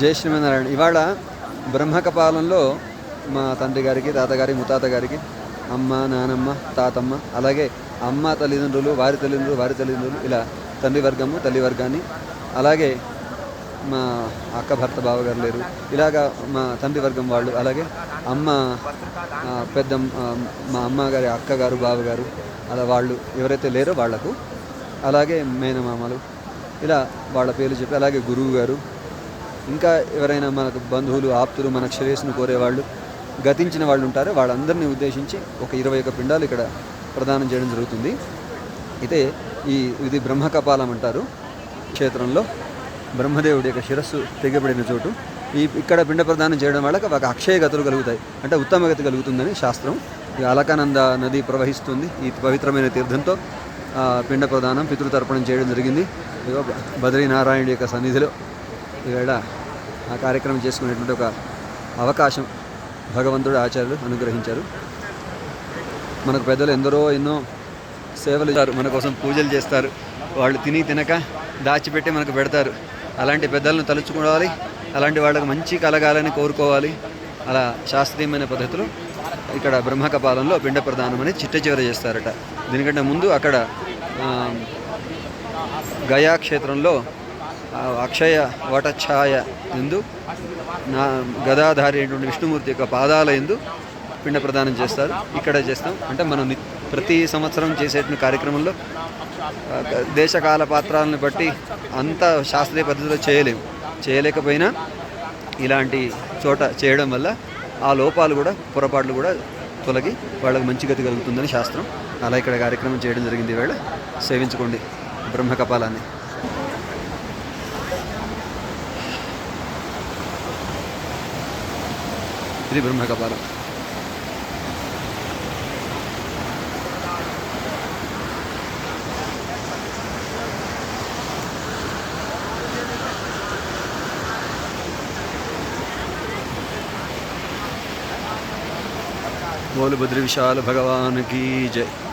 జై శ్రీమన్నారాయణ. ఇవాళ బ్రహ్మకపాలంలో మా తండ్రి గారికి తాతగారి ముతాత గారికి అమ్మ నానమ్మ తాతమ్మ అలాగే అమ్మ తల్లిదండ్రులు వారి తల్లిదండ్రులు వారి తల్లిదండ్రులు ఇలా తండ్రి వర్గము తల్లి వర్గాన్ని అలాగే మా అక్క భర్త బావగారు లేరు ఇలాగా మా తండ్రి వర్గం వాళ్ళు అలాగే అమ్మ పెద్ద మా అమ్మగారి అక్కగారు బావగారు అలా వాళ్ళు ఎవరైతే లేరో వాళ్ళకు అలాగే మేనమామలు ఇలా వాళ్ళ పేర్లు చెప్పి అలాగే గురువు గారు ఇంకా ఎవరైనా మనకు బంధువులు ఆప్తులు మన శ్రేయస్సును కోరేవాళ్ళు గతించిన వాళ్ళు ఉంటారో వాళ్ళందరినీ ఉద్దేశించి ఒక ఇరవై ఒక పిండాలు ఇక్కడ ప్రదానం చేయడం జరుగుతుంది. అయితే ఈ ఇది బ్రహ్మకపాలం అంటారు క్షేత్రంలో. బ్రహ్మదేవుడి యొక్క శిరస్సు తెగబడిన చోటు. ఈ ఇక్కడ పిండ ప్రదానం చేయడం వల్ల ఒక అక్షయ గతులు కలుగుతాయి. అంటే ఉత్తమ గతి కలుగుతుందని శాస్త్రం. ఈ అలకానంద నది ప్రవహిస్తుంది ఈ పవిత్రమైన తీర్థంతో. ఆ, పిండ ప్రదానం పితృతర్పణం చేయడం జరిగింది. ఇదిగో బద్రీనారాయణుడి యొక్క సన్నిధిలో. ఇక్కడ ఆ కార్యక్రమం చేసుకునేటువంటి ఒక అవకాశం భగవంతుడు ఆచార్యులు అనుగ్రహించారు. మనకు పెద్దలు ఎందరో ఎన్నో సేవలు ఇస్తారు మన కోసం పూజలు చేస్తారు. వాళ్ళు తిని తినక దాచిపెట్టి మనకు పెడతారు. అలాంటి పెద్దలను తలుచుకోవాలి అలాంటి వాళ్ళకి మంచి కలగాలని కోరుకోవాలి. అలా శాస్త్రీయమైన పద్ధతిలో ఇక్కడ బ్రహ్మకపాలంలో పిండ ప్రదానం అనేది చిట్ట చివర చేస్తారట. దీనికంటే ముందు అక్కడ గయా క్షేత్రంలో అక్షయ వటఛాయ ఎందు నా గదాధారి అయినటువంటి విష్ణుమూర్తి యొక్క పాదాల ఎందు పిండ ప్రదానం చేస్తారు. ఇక్కడ చేస్తాం. అంటే మనం ప్రతి సంవత్సరం చేసేటువంటి కార్యక్రమంలో దేశకాల పాత్రాలను బట్టి అంత శాస్త్రీయ పద్ధతిలో చేయలేము. చేయలేకపోయినా ఇలాంటి చోట చేయడం వల్ల ఆ లోపాలు కూడా పొరపాట్లు కూడా తొలగి వాళ్ళకి మంచి గతి కలుగుతుందని శాస్త్రం. అలా ఇక్కడ కార్యక్రమం చేయడం జరిగింది. వేళ సేవించుకోండి. श्री ब्रह्म पारा बोल बद्री विशाल भगवान की जय।